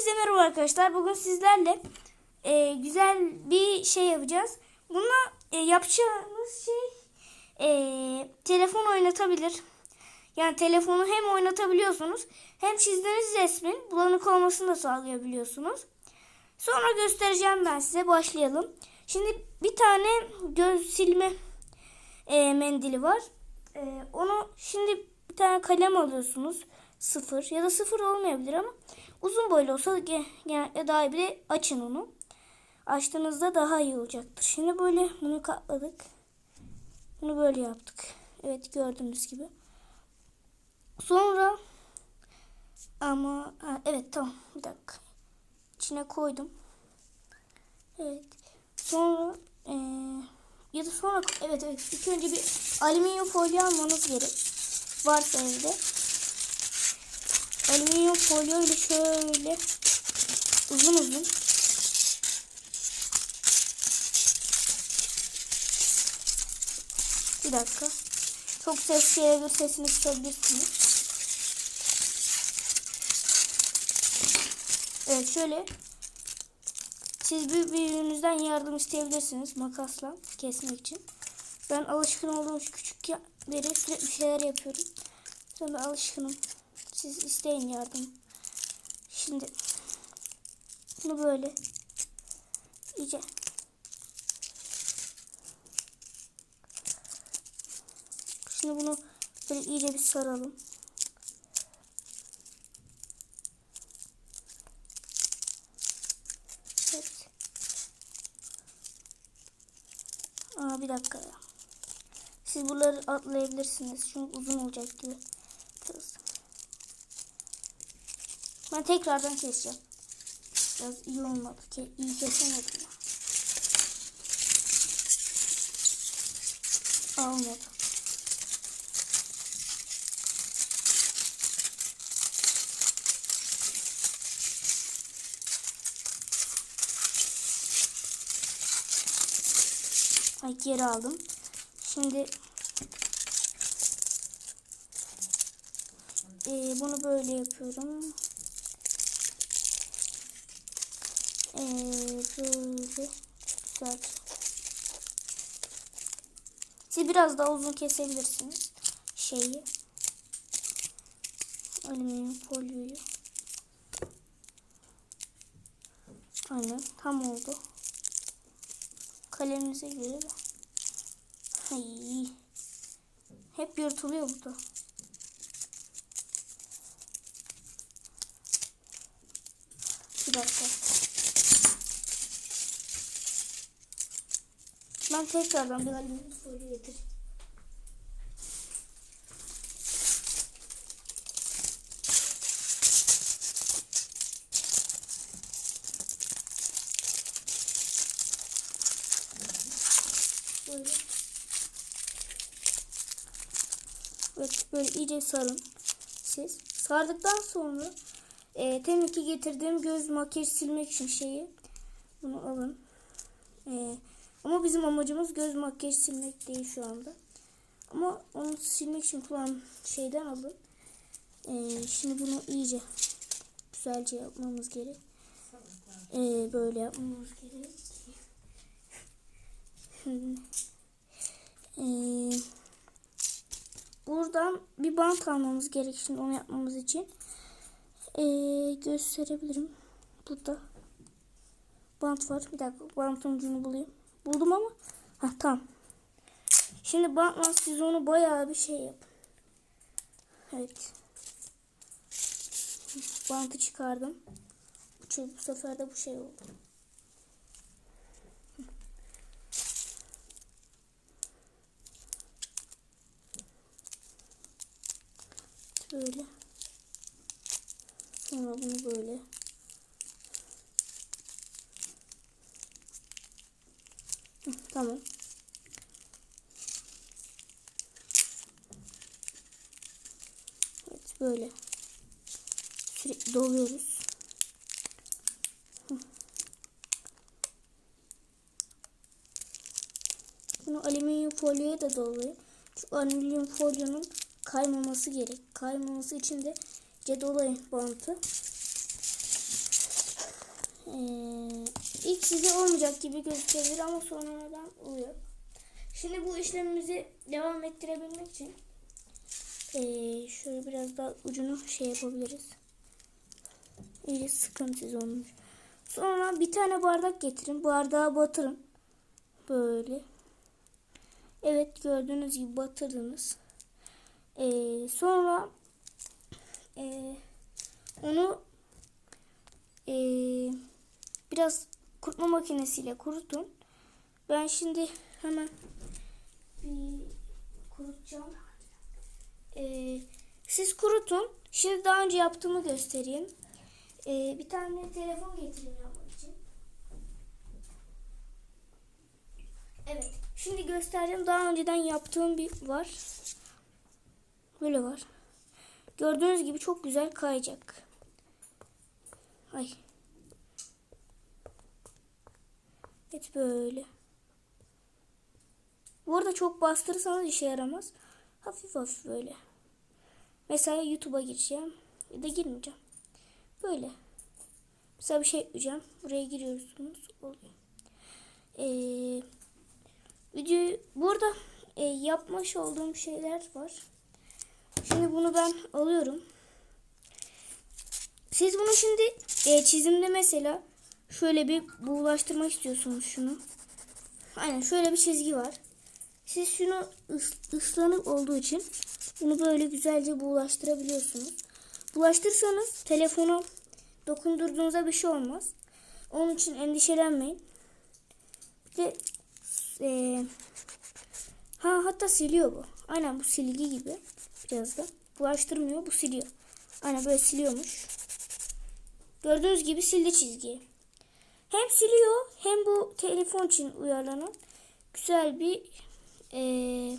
Hepinize merhaba arkadaşlar. Bugün sizlerle e, güzel bir şey yapacağız. Buna e, yapacağımız şey e, telefon oynatabilir. Yani telefonu hem oynatabiliyorsunuz hem çizdiğiniz resmin bulanık olmasını da sağlayabiliyorsunuz. Sonra göstereceğim ben size. Başlayalım. Şimdi bir tane göz silme e, mendili var. E, onu şimdi bir tane kalem alıyorsunuz. Sıfır ya da sıfır olmayabilir ama uzun boylu olsa ge- genellikle daha iyi bir de açın onu. Açtığınızda daha iyi olacaktır. Şimdi böyle bunu katladık. Bunu böyle yaptık. Evet gördüğünüz gibi. Sonra ama ha, evet tamam bir dakika. İçine koydum. Evet. Sonra eee ya da sonra evet evet ilk önce bir alüminyum folyo almanız gerek. Varsa evde. Alüminyum folyo ile şöyle uzun uzun bir dakika. Çok ses gelebilir sesini kısabilirsiniz. Evet şöyle siz bir büyüğünüzden yardım isteyebilirsiniz makasla kesmek için. Ben alışkın olduğum şu küçük beri sürekli bir şeyler yapıyorum. Ben alışkınım. Siz isteyin yardım. Şimdi bunu böyle iyice Şimdi bunu böyle iyice bir saralım. Evet. Aa bir dakika ya. Siz buraları atlayabilirsiniz. Çünkü uzun olacak gibi. Ben tekrardan keseceğim. Biraz iyi olmadı ki. iyi kesemedim ya. Olmadı. Ay geri aldım. Şimdi eee, bunu böyle yapıyorum. Eee, böyle güzel. Siz biraz daha uzun kesebilirsiniz şeyi. Alüminyum folyoyu. Aynen tam oldu. Kaleminize göre. Ay. Hep yırtılıyor burada. Bir dakika. Ben tekrardan bir alüminyum folyo getireyim. Böyle. Böyle iyice sarın siz. Sardıktan sonra e, temin ki getirdiğim göz makyaj silmek için şeyi bunu alın. E, ama bizim amacımız göz makyaj silmek değil şu anda. Ama onu silmek için kullan şeyden alın. E, şimdi bunu iyice güzelce yapmamız gerek. E, böyle yapmamız gerek. E, buradan bir bant almamız gerek şimdi onu yapmamız için. E, gösterebilirim. Burada bant var. Bir dakika bantın ucunu bulayım. Buldum ama. Ha tamam. Şimdi bantla siz onu bayağı bir şey yapın. Evet. Bantı çıkardım. Çünkü bu sefer de bu şey oldu. Böyle. Sonra bunu böyle. Tamam. Evet böyle. Sürekli doluyoruz. Bunu alüminyum folyoya da dolayın. Çünkü alüminyum folyonun kaymaması gerek. Kaymaması için de cedolayın bantı. Ee, ilk size olmayacak gibi gözükebilir ama sonradan oluyor. Şimdi bu işlemimizi devam ettirebilmek için ee, şöyle biraz daha ucunu şey yapabiliriz. İyice sıkıntısız olmuş. Sonra bir tane bardak getirin. Bardağa batırın. Böyle. Evet gördüğünüz gibi batırdınız. Ee, sonra ee, onu ee, biraz kurutma makinesiyle kurutun. Ben şimdi hemen bir kurutacağım. Ee, siz kurutun. Şimdi daha önce yaptığımı göstereyim. Ee, bir tane telefon getireyim yapmak için. Evet. Şimdi göstereceğim. Daha önceden yaptığım bir var. Böyle var. Gördüğünüz gibi çok güzel kayacak. Ay. Evet böyle. Bu arada çok bastırırsanız işe yaramaz. Hafif hafif böyle. Mesela YouTube'a gireceğim. Ya da girmeyeceğim. Böyle. Mesela bir şey yapacağım. Buraya giriyorsunuz. Oluyor. Ee, videoyu burada e, yapmış olduğum şeyler var. Şimdi bunu ben alıyorum. Siz bunu şimdi e, çizimde mesela şöyle bir buğulaştırmak istiyorsunuz şunu. Aynen şöyle bir çizgi var. Siz şunu ıs- ıslanık olduğu için bunu böyle güzelce buğulaştırabiliyorsunuz. Bulaştırsanız telefonu dokundurduğunuzda bir şey olmaz. Onun için endişelenmeyin. Bir de e, ha hatta siliyor bu. Aynen bu silgi gibi biraz da. Bulaştırmıyor bu siliyor. Aynen böyle siliyormuş. Gördüğünüz gibi sildi çizgiyi. Hem siliyor hem bu telefon için uyarlanan güzel bir eee,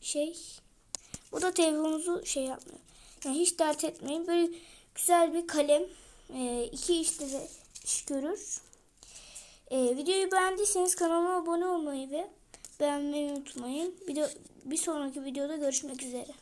şey. Bu da telefonunuzu şey yapmıyor. Yani hiç dert etmeyin. Böyle güzel bir kalem. eee, iki işte de iş görür. Eee, videoyu beğendiyseniz kanalıma abone olmayı ve beğenmeyi unutmayın. Bir, de, bir sonraki videoda görüşmek üzere.